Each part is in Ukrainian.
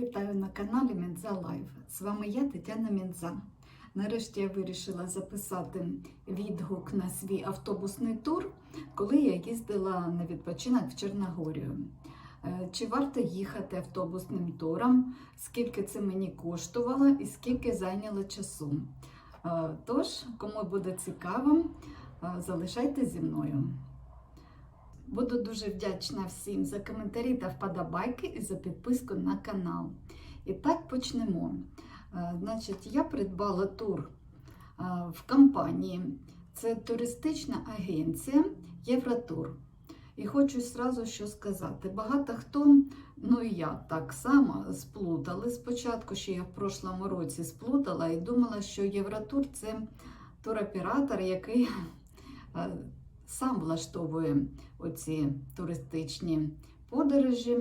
вітаю на каналі Мінза Лайф. З вами я, Тетяна Мінза. Нарешті я вирішила записати відгук на свій автобусний тур, коли я їздила на відпочинок в Чорногорію. Е, Чи варто їхати автобусним туром, скільки це мені коштувало і скільки зайняло часу. Е, Тож, кому буде цікаво, е, залишайтесь зі мною. Буду дуже вдячна всім за коментарі та вподобайки і за підписку на канал. І так почнемо. Е, Значить, я придбала тур е, в компанії. Це туристична агенція Євротур. І хочу зразу що сказати. Багато хто, ну і я так само сплутали спочатку, що я в прошлому році сплутала і думала, що Євротур це туроператор, який е, сам влаштовує оці туристичні подорожі.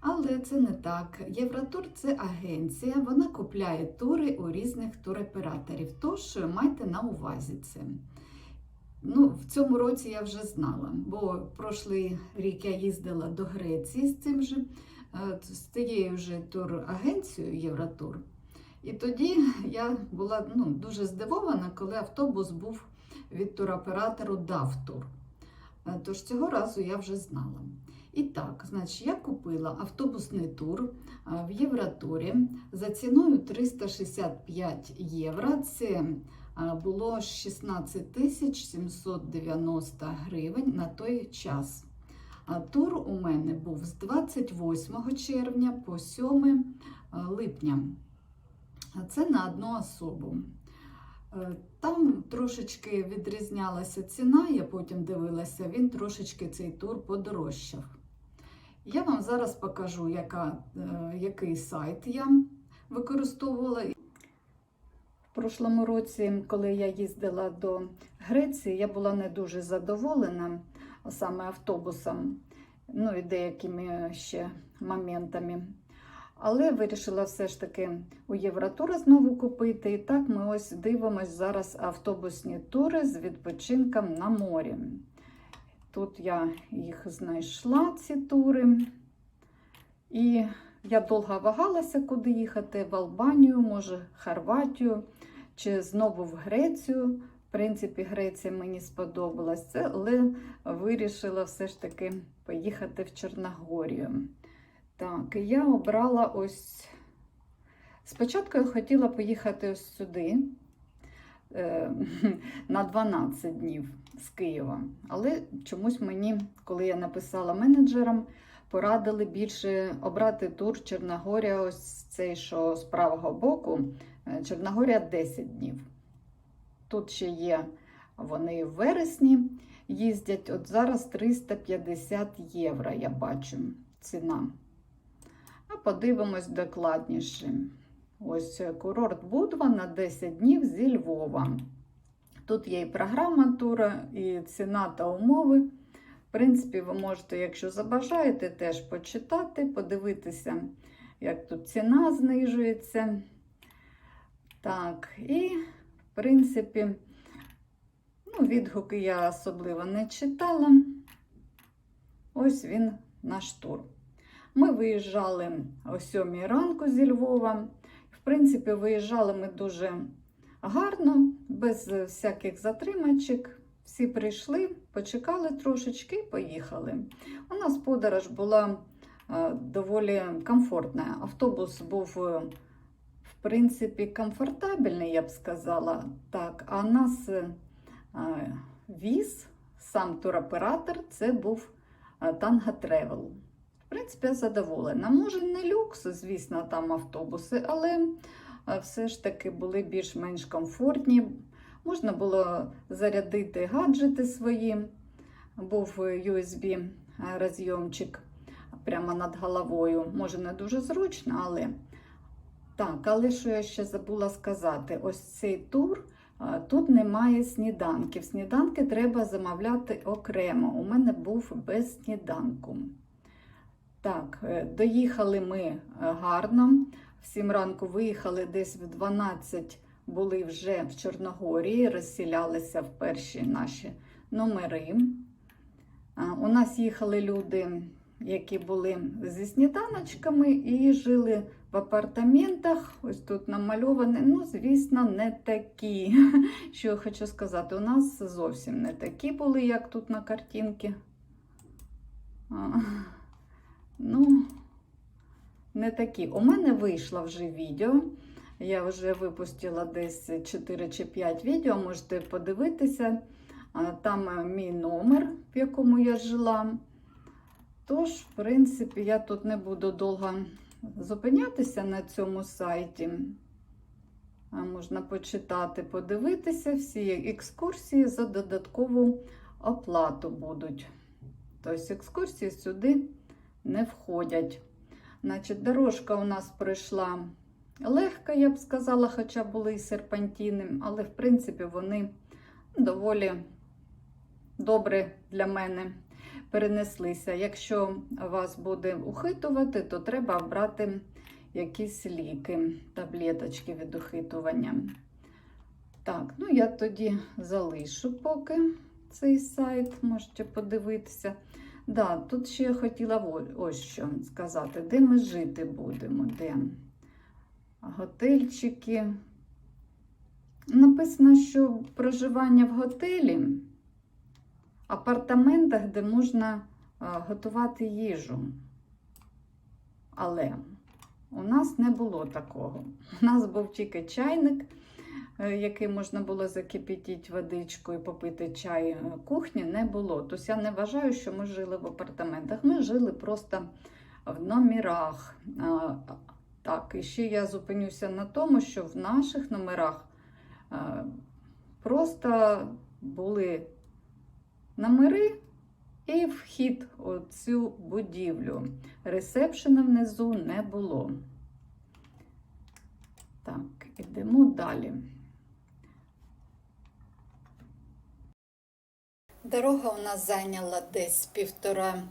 Але це не так. Євротур це агенція, вона купляє тури у різних туроператорів. Тож майте на увазі це. Ну, в цьому році я вже знала, бо прошлий рік я їздила до Греції з цим же, е, з цією ж турагенцією Євротур. І тоді я була ну, дуже здивована, коли автобус був від туроператору Давтур. Е, Тож цього разу я вже знала. І так, значить, я купила автобусний тур е, в Євротурі за ціною 365 євро. Це е, було 16 тисяч 790 гривень на той час. А тур у мене був з 28 червня по 7 липня. Це на одну особу. Е, Там трошечки відрізнялася ціна, я потім дивилася, він трошечки цей тур подорожчав. Я вам зараз покажу, яка, е, який сайт я використовувала. В прошлому році, коли я їздила до Греції, я була не дуже задоволена саме автобусом, ну і деякими ще моментами. Але вирішила все ж таки у Євротури знову купити. І так ми ось дивимось зараз автобусні тури з відпочинком на морі. Тут я їх знайшла, ці тури. І я довго вагалася, куди їхати: в Албанію, може, Хорватію, чи знову в Грецію. В принципі, Греція мені сподобалась, але вирішила все ж таки поїхати в Чорногорію. Так, я обрала ось. Спочатку я хотіла поїхати ось сюди е, на 12 днів з Києва. Але чомусь мені, коли я написала менеджерам, порадили більше обрати тур Чорногорія, ось цей, що з правого боку, е, Чорногорія 10 днів. Тут ще є вони в вересні їздять. От зараз 350 євро, я бачу, ціна. Подивимось докладніше. Ось курорт Будва на 10 днів зі Львова. Тут є і програма тура, і ціна та умови. В принципі, ви можете, якщо забажаєте, теж почитати, подивитися, як тут ціна знижується. Так, і, в принципі, ну, відгуки я особливо не читала. Ось він наш тур. Ми виїжджали о 7 ранку зі Львова. В принципі, виїжджали ми дуже гарно, без всяких затримачок. Всі прийшли, почекали трошечки і поїхали. У нас подорож була е, доволі комфортна. Автобус був, е, в принципі, комфортабельний, я б сказала. Так, а нас е, віз, сам туроператор, це був Танго Тревел. Принципі, задоволена. Може, не люкс, звісно, там автобуси, але все ж таки були більш-менш комфортні. Можна було зарядити гаджети свої. Був USB розйомчик прямо над головою. Може, не дуже зручно, але так, але що я ще забула сказати: ось цей тур. Тут немає сніданків. Сніданки треба замовляти окремо. У мене був без сніданку. Так, е, доїхали ми е, гарно. В 7 ранку виїхали десь в 12 були вже в Чорногорії, розсілялися в перші наші номери. У нас їхали люди які були зі сніданочками, і жили в апартаментах. Ось тут намальовані. Ну, звісно, не такі. Що я хочу сказати, у нас зовсім не такі були, як тут на картинці. Ну, не такі. У мене вийшло вже відео. Я вже випустила десь 4 чи 5 відео, можете подивитися. Там е, мій номер, в якому я жила. Тож, в принципі, я тут не буду довго зупинятися на цьому сайті. Можна почитати, подивитися. Всі екскурсії за додаткову оплату будуть. Тобто екскурсії сюди не входять. Значить, дорожка у нас пройшла легка, я б сказала, хоча були і серпантіни, але, в принципі, вони доволі добре для мене перенеслися. Якщо вас буде ухитувати, то треба брати якісь ліки, таблеточки від ухитування. Так, ну я тоді залишу поки цей сайт, можете подивитися. Да, тут ще я хотіла ось що сказати, де ми жити будемо, де готельчики. Написано, що проживання в готелі, апартаментах, де можна готувати їжу. Але у нас не було такого. У нас був тільки чайник, е, який можна було закипятити водичку і попити чай. Е, Кухні не було. Тобто я не вважаю, що ми жили в апартаментах. Ми жили просто в номерах. Так, і ще я зупинюся на тому, що в наших номерах е, просто були номери і вхід у цю будівлю. Ресепшена внизу не було. Так, ідемо далі. Дорога у нас зайняла десь півтора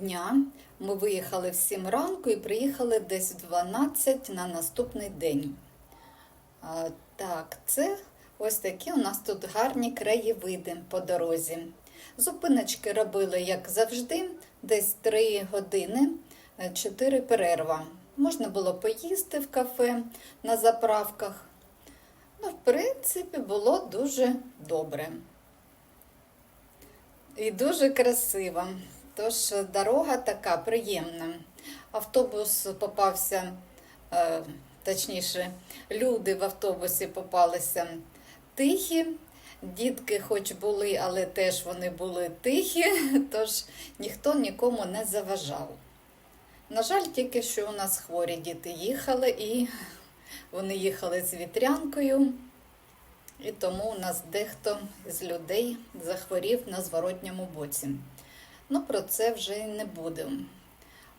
дня. Ми виїхали в 7 ранку і приїхали десь в 12 на наступний день. Так, це ось такі у нас тут гарні краєвиди по дорозі. Зупиночки робили, як завжди, десь 3 години, 4 перерва. Можна було поїсти в кафе на заправках. Ну, в принципі, було дуже добре. І дуже красиво. Тож дорога така приємна. Автобус попався, е, точніше, люди в автобусі попалися тихі. Дітки, хоч були, але теж вони були тихі, тож ніхто нікому не заважав. На жаль, тільки що у нас хворі діти їхали, і вони їхали з вітрянкою, і тому у нас дехто з людей захворів на зворотньому боці. Ну, про це вже й не будемо.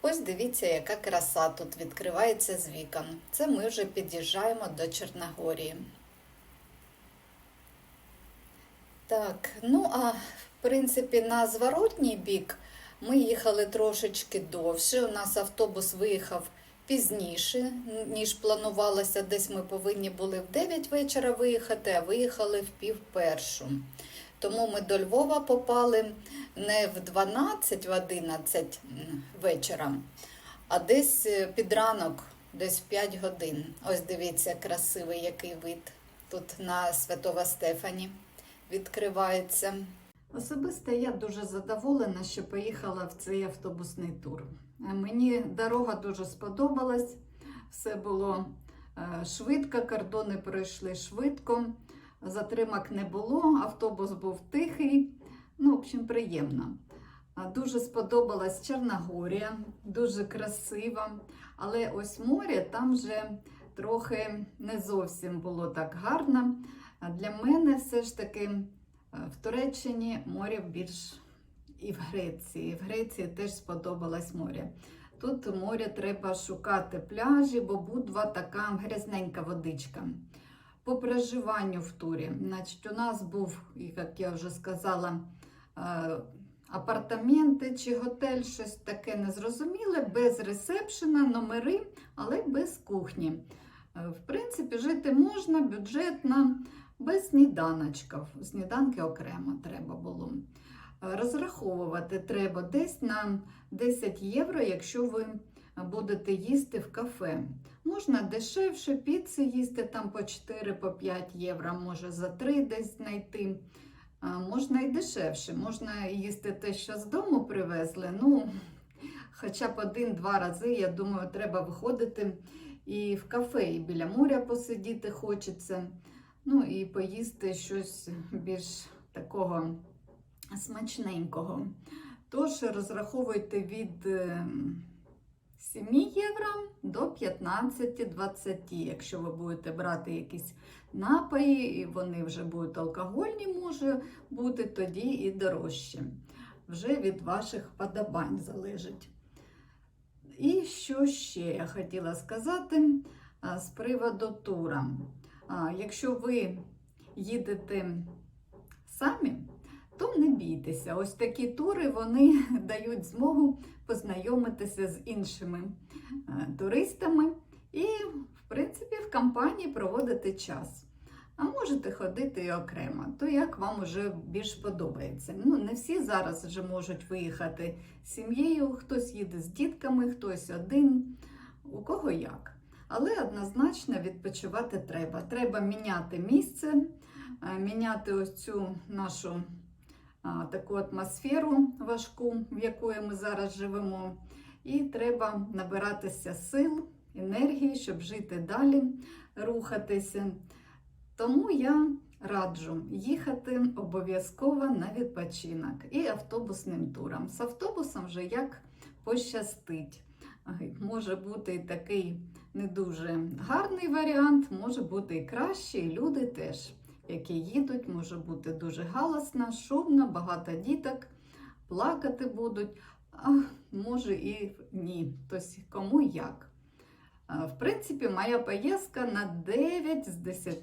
Ось дивіться, яка краса тут відкривається з вікон. Це ми вже під'їжджаємо до Чорногорії. Так, ну а в принципі на зворотній бік ми їхали трошечки довше. У нас автобус виїхав пізніше, ніж планувалося. Десь ми повинні були в 9 вечора виїхати, а виїхали в пів першу. Тому ми до Львова попали не в 12, в 11 вечора, а десь е, під ранок, десь в 5 годин. Ось дивіться, красивий який вид тут на Святого Стефані відкривається. Особисто я дуже задоволена, що поїхала в цей автобусний тур. Мені дорога дуже сподобалась, все було е, швидко, кордони пройшли швидко, затримок не було, автобус був тихий. Ну, в общем, приємно. Дуже сподобалась Чорногорія, дуже красиво. Але ось море там вже трохи не зовсім було так гарно. Для мене все ж таки в Туреччині море більш і в Греції. В Греції теж сподобалось море. Тут море треба шукати пляжі, бо будва така грязненька водичка. По проживанню в турі. Значить, у нас був, як я вже сказала, е, апартаменти чи готель, щось таке незрозуміле, без ресепшена, номери, але без кухні. Е, В принципі, жити можна, бюджетно, без сніданочків. Сніданки окремо треба було. розраховувати треба десь на 10 євро, якщо ви будете їсти в кафе. Можна дешевше піци їсти там по 4-5 євро, може за 3 десь знайти. Можна і дешевше, можна їсти те, що з дому привезли. Ну, хоча б один-два рази, я думаю, треба виходити і в кафе, і біля моря посидіти хочеться. Ну і поїсти щось більш такого смачненького. Тож розраховуйте від е, 7 євро до 15-20, якщо ви будете брати якісь напої, і вони вже будуть алкогольні, може бути, тоді і дорожче. Вже від ваших подобань залежить. І що ще я хотіла сказати з приводу тура. Якщо ви їдете самі, то не бійтеся. Ось такі тури вони дають змогу познайомитися з іншими е, туристами і, в принципі, в компанії проводити час. А можете ходити і окремо, то як вам уже більш подобається. Ну, не всі зараз вже можуть виїхати з сім'єю, хтось їде з дітками, хтось один, у кого як. Але однозначно відпочивати треба. Треба міняти місце, е, міняти ось цю нашу таку атмосферу важку, в якої ми зараз живемо. І треба набиратися сил, енергії, щоб жити далі, рухатися. Тому я раджу їхати обов'язково на відпочинок і автобусним туром. З автобусом вже як пощастить. Може бути такий не дуже гарний варіант, може бути і кращий, і люди теж які їдуть, може бути дуже галасно, шумно, багато діток, плакати будуть, а може і ні. Тобто кому як. В принципі, моя поїздка на 9 з 10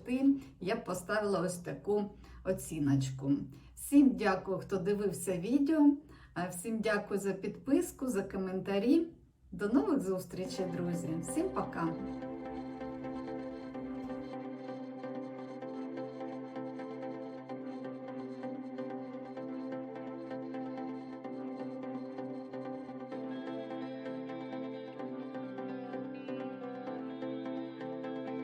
я поставила ось таку оціночку. Всім дякую, хто дивився відео. Всім дякую за підписку, за коментарі. До нових зустрічей, друзі. Всім пока!